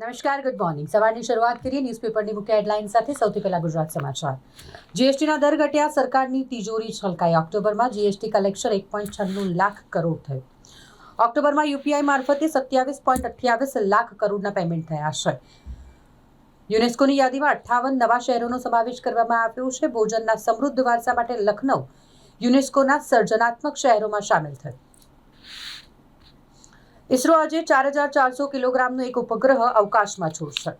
નમસ્કાર good morning સવારની શરૂઆત કરીએ ન્યૂઝપેપરની મુખ્ય હેડલાઇન સાથે સૌથી પહેલા ગુજરાત સમાચાર. જીએસટીના દર ઘટ્યા, સરકારની તિજોરી છલકાઈ. ઓક્ટોબરમાં જીએસટી કલેક્શન એક પોઈન્ટ છન્નું લાખ કરોડ થયું. ઓક્ટોબરમાં યુપીઆઈ મારફતે સત્યાવીસ પોઈન્ટ અઠ્યાવીસ લાખ કરોડના પેમેન્ટ થયા છે. યુનેસ્કોની યાદીમાં અઠ્ઠાવન નવા શહેરોનો સમાવેશ કરવામાં આવ્યો છે. ભોજનના સમૃદ્ધ વારસા માટે લખનૌ યુનેસ્કોના સર્જનાત્મક શહેરોમાં સામેલ થયું. ઇસરો આજે ચાર હજાર ચારસો કિલોગ્રામનો એક ઉપગ્રહ અવકાશમાં છોડશે.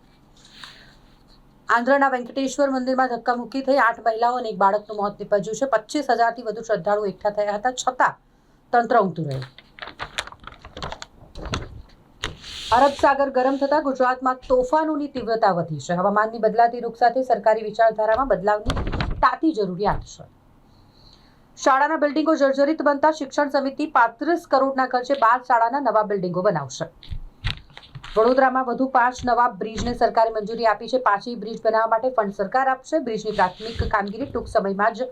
આંધ્રના વેંકટેશ્વર મંદિરમાં ધક્કામુક્કી થઈ આઠ મહિલાઓ અને એક બાળકનું મોત નીપજ્યું છે. પચીસ હજારથી વધુ શ્રદ્ધાળુઓ એકઠા થયા હતા છતાં તંત્ર ઊંધું રહ્યું. અરબ સાગર ગરમ થતાં ગુજરાતમાં તોફાનોની તીવ્રતા વધી છે. હવામાનની બદલાતી રૂખ સાથે સરકારી વિચારધારામાં બદલાવની તાતી જરૂરિયાત છે. શાળાના બિલ્ડિંગો જર્જરિત બનતા શિક્ષણ સમિતિ પાંત્રીસ કરોડના ખર્ચે બાર શાળાના નવા બિલ્ડિંગો બનાવશે. વડોદરામાં વધુ પાંચ નવા બ્રિજને સરકારે મંજૂરી આપી છે. પાંચેય બ્રિજ બનાવવા માટે ફંડ સરકાર આપશે. બ્રિજની પ્રાથમિક કામગીરી ટૂંક સમયમાં જ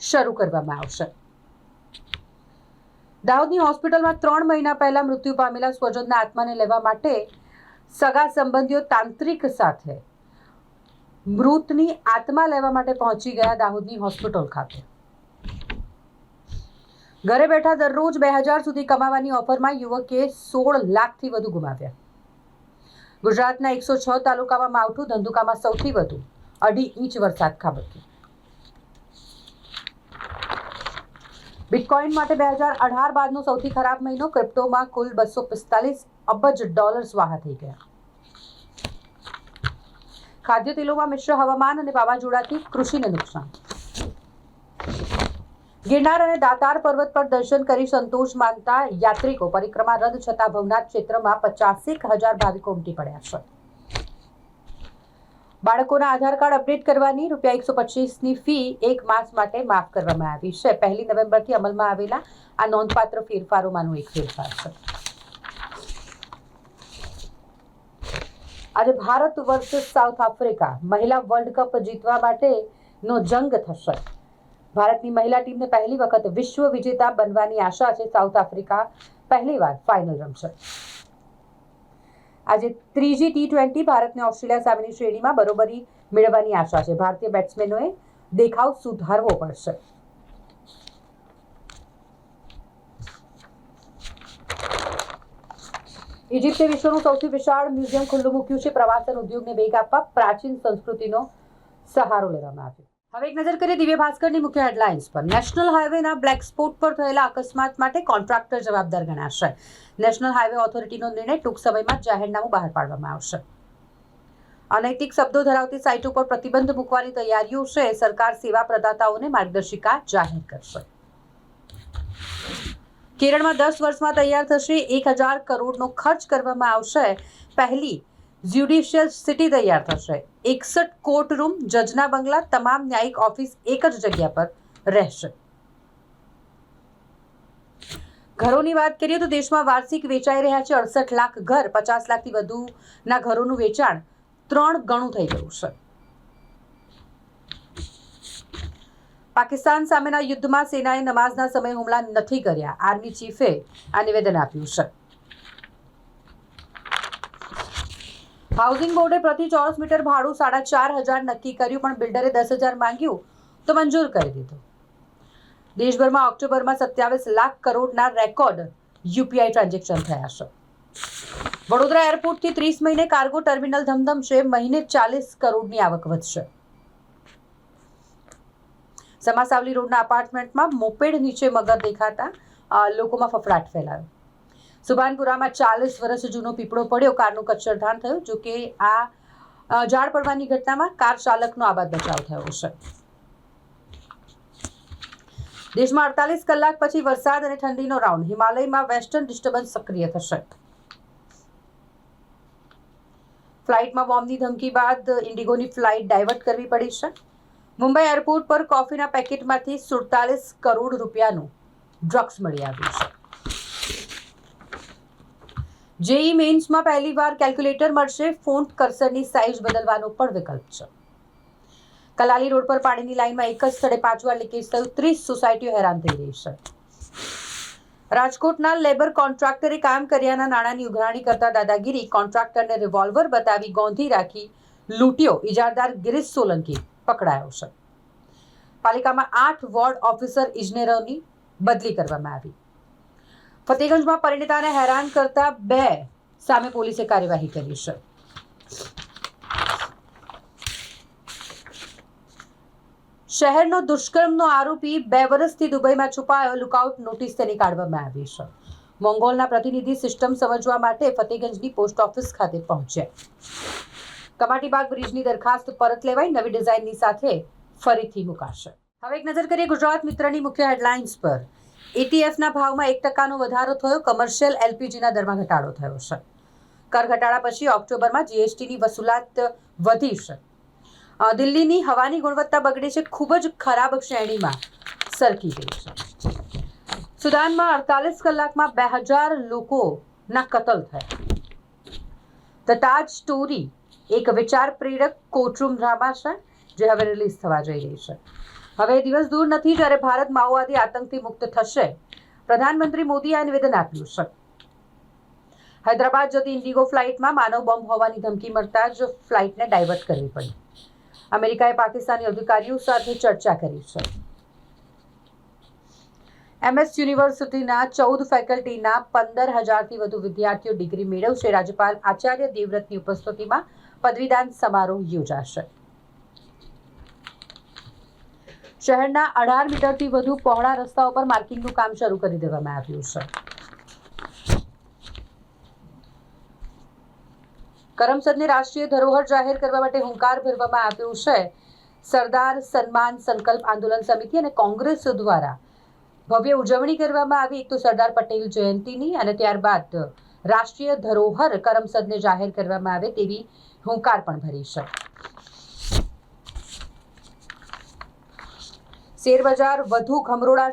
શરૂ કરવામાં આવશે. દાહોદની હોસ્પિટલમાં ત્રણ મહિના પહેલા મૃત્યુ પામેલા સ્વજનના આત્માને લેવા માટે સગા સંબંધીઓ તાંત્રિક સાથે મૃતની આત્મા લેવા માટે પહોંચી ગયા દાહોદની હોસ્પિટલ ખાતે. ઘરે બેઠા દરરોજ બે હજાર સુધી કમાવાની ઓફરમાં યુવકે સોળ લાખથી વધુ ગુમાવ્યા. ગુજરાતના એકસો છ તાલુકામાં માવઠું, ધંધુકામાં સૌથી વધુ. અઢી ઇંચ વરસાદ ખાબક્યો. બિટકોઇન માટે બે હજાર અઢાર બાદનો સૌથી ખરાબ મહિનો. ક્રિપ્ટોમાં કુલ બસો પિસ્તાલીસ અબજ ડોલર સ્વાહા થઈ ગયા. ખાદ્ય તેલોમાં મિશ્ર હવામાન અને વાવાઝોડાથી કૃષિને નુકસાન. ગિરનાર અને દાતાર પર્વત પર દર્શન કરી સંતોષ માનતા યાત્રિકો પરિક્રમા રદ છતાં ભવનાથ ક્ષેત્રમાં પચાસેક હજાર ભાવિકો ઉમટી પડ્યા છે. બાળકોના આધાર કાર્ડ અપડેટ કરવાની રૂપિયા એકસો પચીસની ફી એક માસ માટે માફ કરવામાં આવી છે. પહેલી નવેમ્બરથી અમલમાં આવેલા આ નોંધપાત્ર ફેરફારોમાંનો એક ફેરફાર છે. આજે ભારત વર્સિસ સાઉથ આફ્રિકા મહિલા વર્લ્ડ કપ જીતવા માટેનો જંગ થશે. ભારતની મહિલા ટીમને પહેલી વખત વિશ્વ વિજેતા બનવાની આશા છે સાઉથ આફ્રિકા પહેલીવાર ફાઇનલ રમશે. આજે ત્રીજી ટી ટ્વેન્ટી ભારતને ઓસ્ટ્રેલિયા સામેની શ્રેણીમાં બરોબરી મેળવવાની આશા છે. ભારતીય બેટ્સમેનોએ દેખાવ સુધારવો પડશે. ઇજિપ્તે વિશ્વનું સૌથી વિશાળ મ્યુઝિયમ ખુલ્લું મૂક્યું છે. પ્રવાસન ઉદ્યોગને વેગ આપવા પ્રાચીન સંસ્કૃતિનો સહારો લેવામાં આવ્યો. હવે એક નજર કરીએ દિવ્ય ભાસ્કરની મુખ્ય હેડલાઇન્સ પર. નેશનલ હાઈવેના બ્લેક સ્પોટ પર થયેલા અકસ્માત માટે કોન્ટ્રાક્ટર જવાબદાર ગણાશે. નેશનલ હાઈવે ઓથોરિટીનો નિર્ણય ટૂંક સમયમાં જાહેરનામું બહાર પાડવામાં આવશે. અનૈતિક શબ્દો ધરાવતી સાઇટ ઉપર પ્રતિબંધ મૂકવાની તૈયારીઓ છે. સરકાર સેવા પ્રદાતાઓને માર્ગદર્શિકા જાહેર કરશે. કેરળમાં દસ વર્ષમાં તૈયાર થશે એક હજાર કરોડનો ખર્ચ કરવામાં આવશે. પહેલી જ્યુડિશિયલ સિટી તૈયાર થશે. એકસઠ કોર્ટ રૂમ, જજના બંગલા, તમામ ન્યાયિક ઓફિસ એક જ જગ્યા પર રહેશે. ઘરોની વાત કરીએ તો દેશમાં વાર્ષિક વેચાઈ રહ્યા છે અડસઠ લાખ ઘર. પચાસ લાખથી વધુના ઘરોનું વેચાણ ત્રણ ગણું થઈ ગયું છે. પાકિસ્તાન સામેના યુદ્ધમાં સેનાએ નમાઝના સમયે હુમલા નથી કર્યા. આર્મી ચીફે આ નિવેદન આપ્યું છે. હાઉસિંગ બોર્ડે પ્રતિ ચોરસ મીટર ભાડું સાડા ચાર હજાર નક્કી કર્યું, પણ બિલ્ડરે દસ હજાર માંગ્યું તો મંજૂર કરી દીધું. દેશભરમાં ઓક્ટોબરમાં સત્યાવીસ લાખ કરોડના રેકોર્ડ યુપીઆઈ ટ્રાન્ઝેક્શન થયા છે. વડોદરા એરપોર્ટથી ત્રીસ મહિને કાર્ગો ટર્મિનલ ધમધમશે, મહિને ચાલીસ કરોડની આવક વધશે. સમાસાવલી રોડના અપાર્ટમેન્ટમાં મોપેડ નીચે મગર દેખાતા લોકોમાં ફફડાટ ફેલાયો. સુભાનપુરામાં ચાલીસ વર્ષ જૂનો પીપળો પડ્યો, કારનું કચ્છરધાન થયું, જો કે આ ઝાડ પડવાની ઘટનામાં કાર ચાલકનો આબાદ બચાવ થયો છે. દેશમાં અડતાલીસ કલાક પછી વરસાદ અને ઠંડીનો રાઉન્ડ. હિમાલયમાં વેસ્ટર્ન ડિસ્ટર્બન્સ સક્રિય થશે. ફ્લાઇટમાં બોમ્બની ધમકી બાદ ઇન્ડિગોની ફ્લાઇટ ડાયવર્ટ કરવી પડી છે. મુંબઈ એરપોર્ટ પર કોફીના પેકેટમાંથી સુડતાલીસ કરોડ રૂપિયાનું ડ્રગ્સ મળી આવ્યું છે. જેઈ મેન્સમાં પહેલીવાર કેલ્ક્યુલેટર મળશે. ફોન્ટ કર્સરની સાઇઝ બદલવાનો પણ વિકલ્પ છે. કલાલી રોડ પર પાણીની લાઇનમાં એક જ સ્થળે પાંચ વાર લીકેજ થયું. ત્રીસ સોસાયટીઓ હેરાન થઈ રહી છે. રાજકોટના લેબર કોન્ટ્રાક્ટરે કામ કર્યાના નાણાંની ઉઘરાણી કરતા દાદાગીરી કોન્ટ્રાક્ટરને રિવોલ્વર બતાવી ગોંધી રાખી લૂંટ્યો. ઇજારદાર ગિરીશ સોલંકી પકડાયો છે. પાલિકામાં આઠ વોર્ડ ઓફિસર ઇજનેરોની બદલી કરવામાં આવી. ફતેગંજમાં પરિણીતાને હેરાન કરતા બે સામે પોલીસે કાર્યવાહી કરી છે. શહેરનો દુષ્કર્મનો આરોપી બે વર્ષથી દુબઈમાં છુપાયો લુકઆઉટ નોટિસ તેની કાઢવામાં આવી છે. મોંગોલના પ્રતિનિધિ સિસ્ટમ સમજવા માટે ફતેગંજની પોસ્ટ ઓફિસ ખાતે પહોંચ્યા. કમાટીબાગ બ્રિજની દરખાસ્ત પરત લેવાઈ નવી ડિઝાઇનની સાથે ફરીથી મુકાશે. હવે એક નજર કરીએ ગુજરાત મિત્રની મુખ્ય હેડલાઇન્સ પર. એટીએફના ભાવમાં એક ટકાનો વધારો થયો કમર્શિયલ એલપીજીના દરમાં ઘટાડો થયો છે. કર ઘટાડા પછી ઓક્ટોબરમાં જીએસટીની વસૂલાત વધી છે. દિલ્હીની હવાની ગુણવત્તા બગડી છે, ખૂબ જ ખરાબ શ્રેણીમાં સરકી ગઈ છે. સુદાનમાં અડતાલીસ કલાકમાં બે હજાર લોકોના કતલ થયા. ધ તાજ સ્ટોરી, એક વિચાર પ્રેરક કોર્ટરૂમ ડ્રામા છે, જે હવે રિલીઝ થવા જઈ રહી છે. હવે દિવસ દૂર નથી જ્યારે ભારત માઓવાદી આતંકથી મુક્ત થશે. પ્રધાનમંત્રી મોદીએ આ નિવેદન આપ્યું છે. હૈદરાબાદ જતી ઇન્ડિગો ફ્લાઇટમાં માનવ બોમ્બ હોવાની ધમકી મળતા જ ફ્લાઇટને ડાયવર્ટ કરવી પડી. અમેરિકાએ પાકિસ્તાની અધિકારીઓ સાથે ચર્ચા કરી છે. એમએસ યુનિવર્સિટીના ચૌદ ફેકલ્ટીના પંદર હજારથી વધુ વિદ્યાર્થીઓ ડિગ્રી મેળવશે. રાજ્યપાલ આચાર્ય દેવવ્રતની ઉપસ્થિતિમાં પદવીદાન સમારોહ યોજાશે. શહેરના અઢાર મીટરથી વધુ પહોળા રસ્તાઓ પર માર્કિંગનું કામ શરૂ કરી દેવામાં આવ્યું છે. કરમસદને રાષ્ટ્રીય ધરોહર જાહેર કરવા માટે હુંકાર ભરવામાં આવ્યો છે. સરદાર સન્માન સંકલ્પ આંદોલન સમિતિ અને કોંગ્રેસ દ્વારા ભવ્ય ઉજવણી કરવામાં આવી. એક તો સરદાર પટેલ જયંતીની અને ત્યારબાદ રાષ્ટ્રીય ધરોહર કરમસદને જાહેર કરવામાં આવે તેવી હુંકાર પણ ભરી છે. શેરબજાર વધુ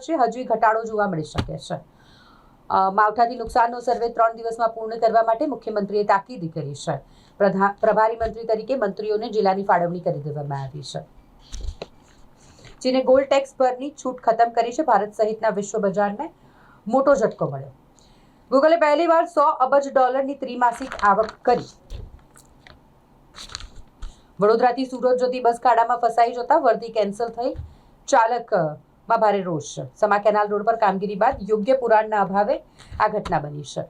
છે, હજી ઘટાડો જોવા મળી શકે છે. માવઠાથી નુકસાનનો સર્વે ત્રણ દિવસમાં પૂર્ણ કરવા માટે મુખ્યમંત્રીએ તાકીદ કરી છે. પ્રભારી મંત્રી તરીકે મંત્રીઓને જિલ્લાની ફાળવણી કરી દેવામાં આવી છે. ચીને ગોલ્ડ ટેક્સ પરની છૂટ ખતમ કરી છે, ભારત સહિતના વિશ્વ બજારને મોટો ઝટકો મળ્યો. ગૂગલે પહેલીવાર સો અબજ ડોલરની ત્રિમાસિક આવક કરી. વડોદરાથી સુરત જતી બસ ખાડામાં ફસાઈ જતા વર્ધી કેન્સલ થઈ. ચાલકમાં ભારે રોષ. છે સમા કેનાલ રોડ પર કામગીરી બાદ યોગ્ય પુરાણના અભાવે આ ઘટના બની છે.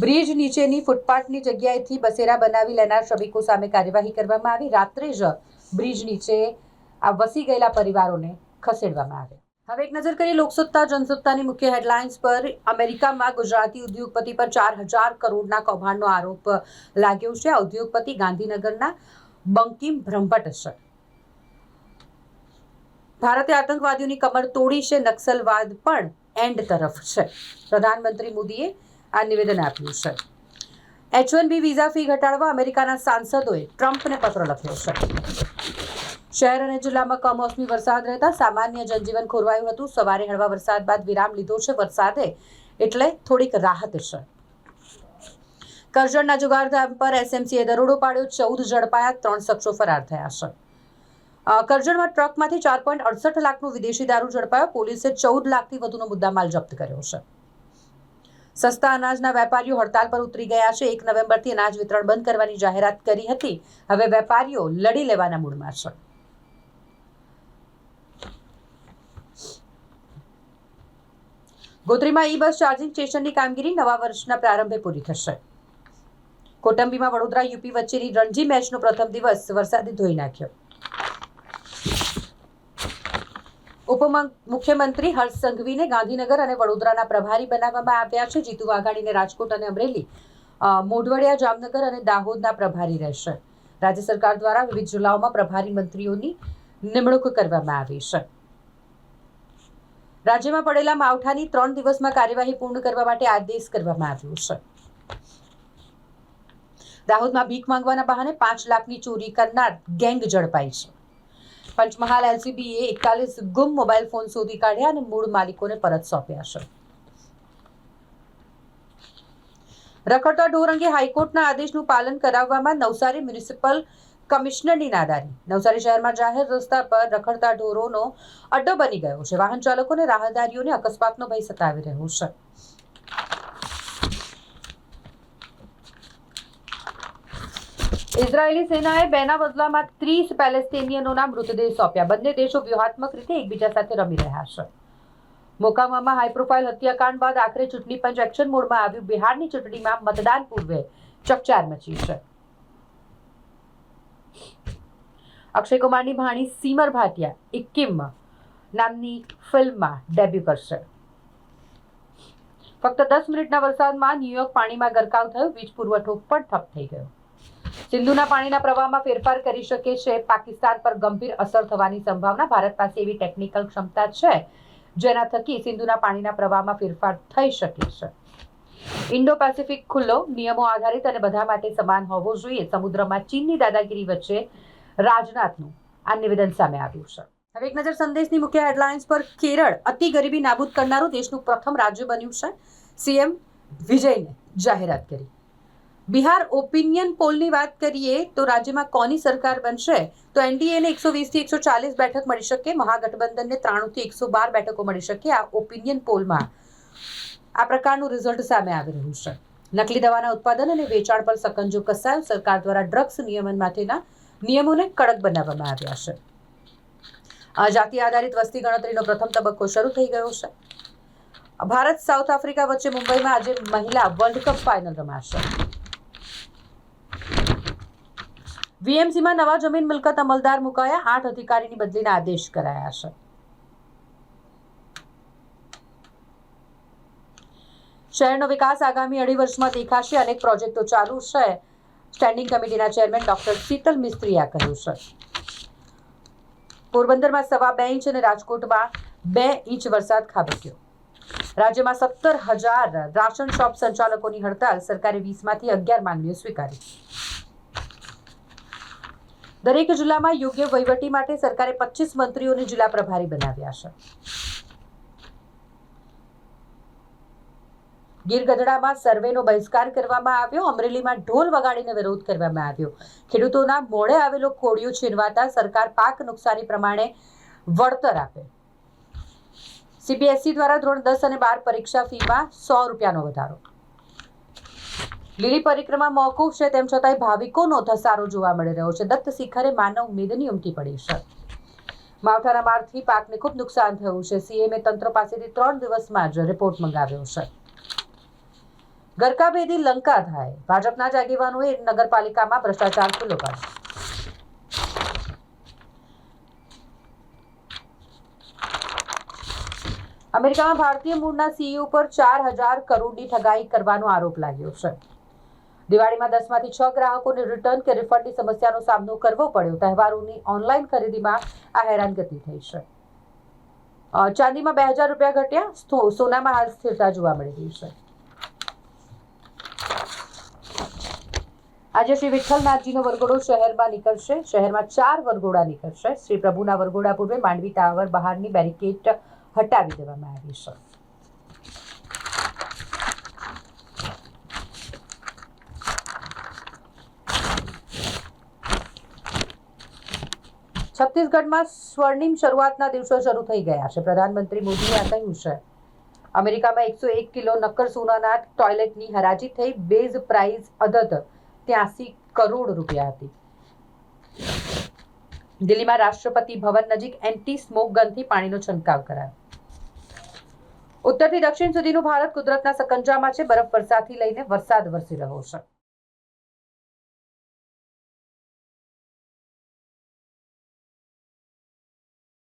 બ્રિજ નીચેની ફૂટપાથની જગ્યાએથી બસેરા બનાવી લેનાર શ્રમિકો સામે કાર્યવાહી કરવામાં આવી. રાત્રે જ બ્રિજ નીચે આ વસી ગયેલા પરિવારોને ખસેડવામાં આવે. હવે એક નજર કરીએ લોકસત્તા, જનસત્તાની મુખ્ય હેડલાઇન્સ પર. અમેરિકામાં ગુજરાતી ઉદ્યોગપતિ પર ચાર હજાર કરોડના કૌભાંડનો આરોપ લાગ્યો છે. આ ઉદ્યોગપતિ ગાંધીનગરના બંકિમ બ્રહ્મભટ્ટ છે. ભારતે આતંકવાદીઓની કમર તોડી છે, નક્સલવાદ પણ એન્ડ તરફ છે. પ્રધાનમંત્રી મોદીએ આ નિવેદન આપ્યું છે. H one B visa fee ઘટાડવા અમેરિકાના સાંસદોએ ટ્રમ્પને પત્ર લખ્યો છે. શહેર અને જિલ્લામાં કમોસમી વરસાદ રહેતા સામાન્ય જનજીવન ખોરવાયું હતું. સવારે હળવા વરસાદ બાદ વિરામ લીધો છે વરસાદે, એટલે થોડીક રાહત છે. કરજણના જુગારધામ પર એસએમસીએ દરોડો પાડ્યો. ચૌદ ઝડપાયા, ત્રણ શખ્સો ફરાર થયા છે. કરજણમાં ટ્રકમાંથી ચાર પોઈન્ટ અડસઠ લાખનું વિદેશી દારૂ ઝડપાયો. પોલીસે ચૌદ લાખથી વધુનો મુદ્દામાલ જપ્ત કર્યો છે. સસ્તા અનાજના વેપારીઓ હડતાલ પર ઉતરી ગયા છે. એક નવેમ્બરથી અનાજ વિતરણ બંધ કરવાની જાહેરાત કરી હતી. હવે વેપારીઓ લડી લેવાના મૂડમાં છે. ગોત્રીમાં ઈ બસ ચાર્જિંગ સ્ટેશનની કામગીરી નવા વર્ષના પ્રારંભે પૂરી થશે. કોટંબીમાં વડોદરા યુપી વચ્ચેની રણજી મેચનો પ્રથમ દિવસ વરસાદે ધોઈ નાખ્યો. ઉપમુખ્યમંત્રી હર્ષ સંઘવીને ગાંધીનગર અને વડોદરાના પ્રભારી બનાવવામાં આવ્યા છે. જીતુ વાઘાણીને રાજકોટ અને અમરેલી મોઢવડિયા, જામનગર અને દાહોદના પ્રભારી રહેશે. રાજ્ય સરકાર દ્વારા વિવિધ જિલ્લાઓમાં પ્રભારી મંત્રીઓની નિમણૂક કરવામાં આવી છે. રાજ્યમાં પડેલા માવઠાની ત્રણ દિવસમાં કાર્યવાહી પૂર્ણ કરવા માટે આદેશ કરવામાં આવ્યો છે. દાહોદમાં ભીખ માંગવાના બહાને પાંચ લાખની ચોરી કરનાર ગેંગ ઝડપાઈ છે. પંચમહાલ એલસીબીએ એકતાલીસ ગુમ મોબાઈલ ફોન શોધી કાઢ્યા અને મૂળ માલિકોને પરત સોંપ્યા છે. રખડતા ઢોર અંગે હાઈકોર્ટના આદેશનું પાલન કરાવવામાં નવસારી મ્યુનિસિપલ કમિશનરની નાદારી. નવસારી શહેરમાં જાહેર રસ્તા પર રખડતા ઢોરોનો અડ્ડો બની ગયો છે. વાહન ચાલકોને રાહદારીઓને અકસ્માતનો ભય સતાવી રહ્યો છે. ઇઝરાયેલી સેનાએ બેના બદલામાં ત્રીસ પેલેસ્તીનિયનોના મૃતદેહ સોંપ્યા. બંને દેશો વ્યૂહાત્મક રીતે એકબીજા સાથે રમી રહ્યા છે. મોકામામાં હાઈ પ્રોફાઇલ હત્યાકાંડ બાદ આખરે ચૂંટણી પંચ એક્શન મોડમાં આવ્યું. બિહારની ચૂંટણીમાં મતદાન પૂર્વે ચકચાર મચી છે. અક્ષય કુમારની ભાણી સીમર ભાટિયા ઇક્કિમ નામની ફિલ્મમાં ડેબ્યુ કરશે. ફક્ત દસ મિનિટના વરસાદમાં ન્યુયોર્ક પાણીમાં ગરકાવ થયો. વીજ પુરવઠો પણ ઠપ થઈ ગયો. સિંધુના પાણીના પ્રવાહમાં ફેરફાર કરી શકે છે. પાકિસ્તાન પર ગંભીર અસર થવાની સંભાવના. ભારત પાસે એવી ટેકનિકલ ક્ષમતા છે, જેના થકી સિંધુના પાણીના પ્રવાહમાં ફેરફાર થઈ શકે છે. ઇન્ડો પેસિફિક ખુલ્લો, નિયમો આધારિત અને બધા માટે સમાન હોવો જોઈએ. સમુદ્રમાં ચીનની દાદાગીરી વચ્ચે રાજનાથનું આ નિવેદન સામે આવ્યું છે. હવે એક નજર સંદેશની મુખ્ય હેડલાઇન્સ પર. કેરળ, અતિ ગરીબી નાબૂદ કરનારું દેશનું પ્રથમ રાજ્ય બન્યું છે. સીએમ વિજયને જાહેરાત કરી. બિહાર ઓપિનિયન પોલની વાત કરીએ તો રાજ્યમાં કોની સરકાર બનશે? તો એનડીએને એકસો વીસથી એકસો ચાલીસ બેઠક મળી શકે, મહાગઠબંધનને ત્રાણુંથી એકસો બાર બેઠકો મળી શકે આ ઓપિનિયન પોલમાં. આ પ્રકારનું રિઝલ્ટ સામે આવી રહ્યું છે. નકલી દવાના ઉત્પાદન અને વેચાણ પર સકંજો કસાયો સરકાર દ્વારા ડ્રગ્સ નિયમન માટેના નિયમોને કડક બનાવવામાં આવ્યા છે. જાતિ આધારિત વસ્તી ગણતરીનો પ્રથમ તબક્કો શરૂ થઈ ગયો છે. ભારત સાઉથ આફ્રિકા વચ્ચે મુંબઈમાં આજે મહિલા વર્લ્ડ કપ ફાઇનલ રમાશે. વીએમસીમાં નવા જમીન મિલકત અમલદાર મુકાયા, આઠ અધિકારીની બદલીના આદેશ કરાયા છે. શહેરનો વિકાસ આગામી અઢી વર્ષમાં દેખાશે, અનેક પ્રોજેક્ટો ચાલુ છે. સ્ટેન્ડિંગ કમિટીના ચેરમેન ડોક્ટર શીતલ મિસ્ત્રીએ કહ્યું છે. પોરબંદરમાં સવા બે ઇંચ અને રાજકોટમાં બે ઇંચ વરસાદ ખાબક્યો. રાજ્યમાં સત્તર હજાર રાશન શોપ સંચાલકોની હડતાલ સરકારે વીસમાંથી અગિયાર માંગણીઓ સ્વીકારી. દરેક જિલ્લામાં યોગ્ય વહીવટી માટે સરકારે પચીસ મંત્રીઓને જિલ્લા પ્રભારી બનાવ્યા છે. ગીર ગઢડામાં સર્વેનો બહિષ્કાર કરવામાં આવ્યો. અમરેલીમાં ઢોલ વગાડીને વિરોધ કરવામાં આવ્યો. ખેડૂતોના મોડે આવેલો કોળિયો છીનવાતા સરકાર પાક નુકસાની પ્રમાણે વળતર આપે. સીબીએસઈ દ્વારા ધોરણ દસ અને બાર પરીક્ષા ફીમાં સો રૂપિયાનો વધારો. લીલી પરિક્રમા મોકૂફ છે, તેમ છતાંય ભાવિકોનો ધસારો જોવા મળી રહ્યો છે. દત્ત શિખરે માનવ મેદની ઉમટી પડી છે. માવઠાના મારથી પાકને ખૂબ નુકસાન થયું છે. સીએમએ તંત્ર પાસેથી ત્રણ દિવસમાં જ રિપોર્ટ મંગાવ્યો છે. ગરકાભેદી લંકા થાય ભાજપના જ આગેવાનોએ નગરપાલિકામાં ભ્રષ્ટાચાર ખુલ્લો પાડ્યો. અમેરિકામાં ભારતીય મૂળના સીઈઓ પર ચાર હજાર કરોડની ઠગાઈ કરવાનો આરોપ લાગ્યો છે. દિવાળીમાં દસમાંથી છ ગ્રાહકોને રિટર્ન કે રિફંડની સમસ્યાનો સામનો કરવો પડ્યો. તહેવારોની ઓનલાઈન ખરીદીમાં આ હેરાનગતિ થઈ છે. ચાંદીમાં બે હજાર રૂપિયા ઘટ્યા. સોનામાં હાલ સ્થિરતા જોવા મળી રહી છે. આજે શ્રી વિઠ્ઠલનાથજીનો વરઘોડો શહેરમાં નીકળશે. શહેરમાં ચાર વરઘોડા નીકળશે. શ્રી પ્રભુના વરઘોડા પૂર્વે માંડવી ટાવર બહારની બેરિકેડ હટાવી દેવામાં આવી છે. છત્તીસગઢમાં સ્વર્ણિમ શરૂઆતના દિવસો શરૂ થઈ ગયા છે. પ્રધાનમંત્રી મોદીએ આ કહ્યું છે. અમેરિકામાં એકસો એક કિલો નક્કર સોનાના ટોયલેટની હરાજી થઈ. બેઝ પ્રાઇઝ અદદ ત્યાસી કરોડ રૂપિયા હતી. દિલ્હીમાં રાષ્ટ્રપતિ ભવન નજીક એન્ટી સ્મોક ગનથી પાણીનો છંટકાવ કરાયો. ઉત્તરથી દક્ષિણ સુધીનું ભારત કુદરતના સકંજામાં છે. બરફ વરસાદથી લઈને વરસાદ વરસી રહ્યો છે.